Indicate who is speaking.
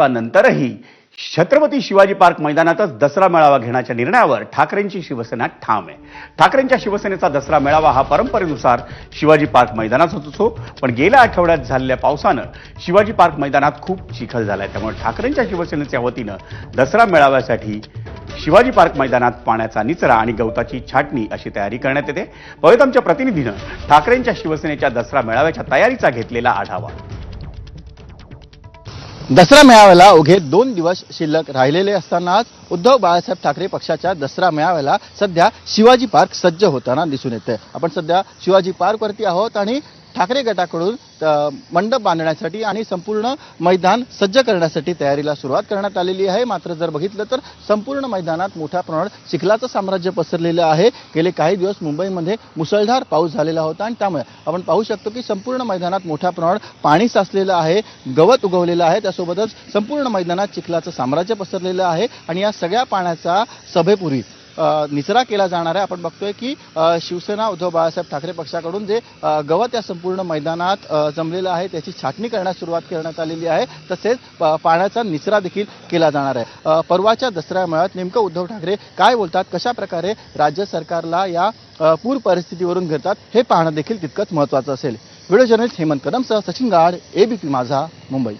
Speaker 1: पावसानंतरही Chhatrapati Shivaji park मैदानातच दसरा मेळावा घेण्याच्या निर्णयावर ठाकरेंची शिवसेना ठाम आहे. ठाकरेंच्या शिवसेनेचा दसरा मेळावा हा परंपरेनुसार शिवाजी पार्क मैदानात होत असो पण गेल्या आठवड्यात झालेल्या पावसानं शिवाजी पार्क मैदानात खूप चिखल झालाय. त्यामुळे ठाकरेंच्या शिवसेनेच्या वतीनं दसरा मेळाव्यासाठी शिवाजी पार्क मैदानात पाण्याचा निचरा आणि गवताची छाटणी अशी तयारी करण्यात येते. पवित्रमच्या आमच्या प्रतिनिधीनं ठाकरेंच्या शिवसेनेच्या दसरा मेळाव्याच्या तयारीचा घेतलेला आढावा.
Speaker 2: दसरा मेळाव्याला अवघे दोन दिवस शिल्लक राहिलेले असतानाच उद्धव बाळासाहेब ठाकरे पक्षाच्या दसरा मेळाव्याला सध्या शिवाजी पार्क सज्ज होताना दिसून येते. आपण सध्या शिवाजी पार्कवरती आहोत आणि ठाकरे गटाकडून मंडप बांधण्यासाठी आणि संपूर्ण मैदान सज्ज करण्यासाठी तयारीला सुरुवात करण्यात आलेली आहे. मात्र जर बघितलं तर संपूर्ण मैदानात मोठ्या प्रमाणात चिखलाचं साम्राज्य पसरलेलं आहे. गेले काही दिवस मुंबईमध्ये मुसळधार पाऊस झालेला होता आणि त्यामुळे आपण पाहू शकतो की संपूर्ण मैदानात मोठ्या प्रमाणात पाणी साचलेलं आहे गवत उगवलेलं आहे. त्यासोबतच संपूर्ण मैदानात चिखलाचं साम्राज्य पसरलेलं आहे आणि या सगळ्या पाण्याचा सभेपूर्वी निचरा केला जाणार आहे. आपण बघतोय की शिवसेना उद्धव बाळासाहेब ठाकरे पक्षाकडून जे गवत या संपूर्ण मैदानात जमलेलं आहे त्याची छाटणी करण्यास सुरुवात करण्यात आलेली आहे. तसेच प- पाण्याचा निचरा देखील केला जाणार आहे. परवाच्या दसऱ्या मेळाव्यात नेमकं उद्धव ठाकरे काय बोलतात कशा प्रकारे राज्य सरकारला या पूर परिस्थितीवरून घेतात हे पाहणं देखील तितकंच महत्त्वाचं असेल. व्हिडिओ जर्नलिस्ट हेमंत कदमसह सचिन गाड एबीपी माझा मुंबई.